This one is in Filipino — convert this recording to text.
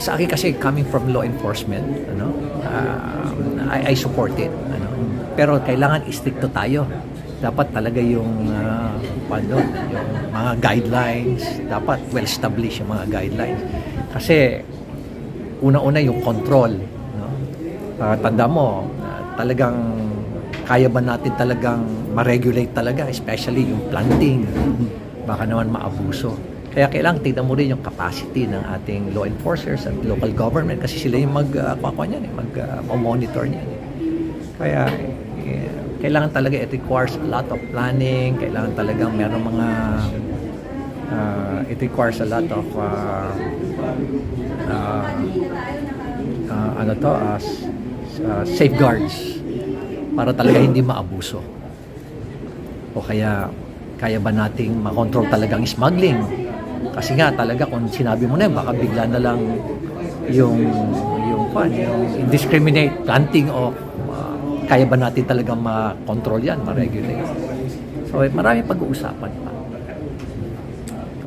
sa akin kasi coming from law enforcement, ano, uh, I, I support it. Ano. Pero kailangan istrikto tayo. Dapat talaga yung, uh, ano, yung mga guidelines, dapat well-established yung mga guidelines. Kasi una-una yung control. No? Ah, tanda mo, ah, talagang kaya ba natin talagang ma-regulate talaga, especially yung planting. Baka naman maabuso. Kaya kailangan tignan mo rin yung capacity ng ating law enforcers at local government kasi sila yung mag uh, kuha niyan, eh, mag uh, monitor niyan. Eh. Kaya eh, kailangan talaga it requires a lot of planning, kailangan talagang meron mga uh, it requires a lot of uh, uh, uh, ano to, uh, s- uh, safeguards para talaga hindi maabuso. O kaya, kaya ba nating makontrol talagang smuggling? Kasi nga talaga kung sinabi mo na yun, baka bigla na lang yung yung kwan, yung indiscriminate planting o uh, kaya ba natin talagang ma-control yan, ma-regulate. So, eh, marami pag-uusapan pa.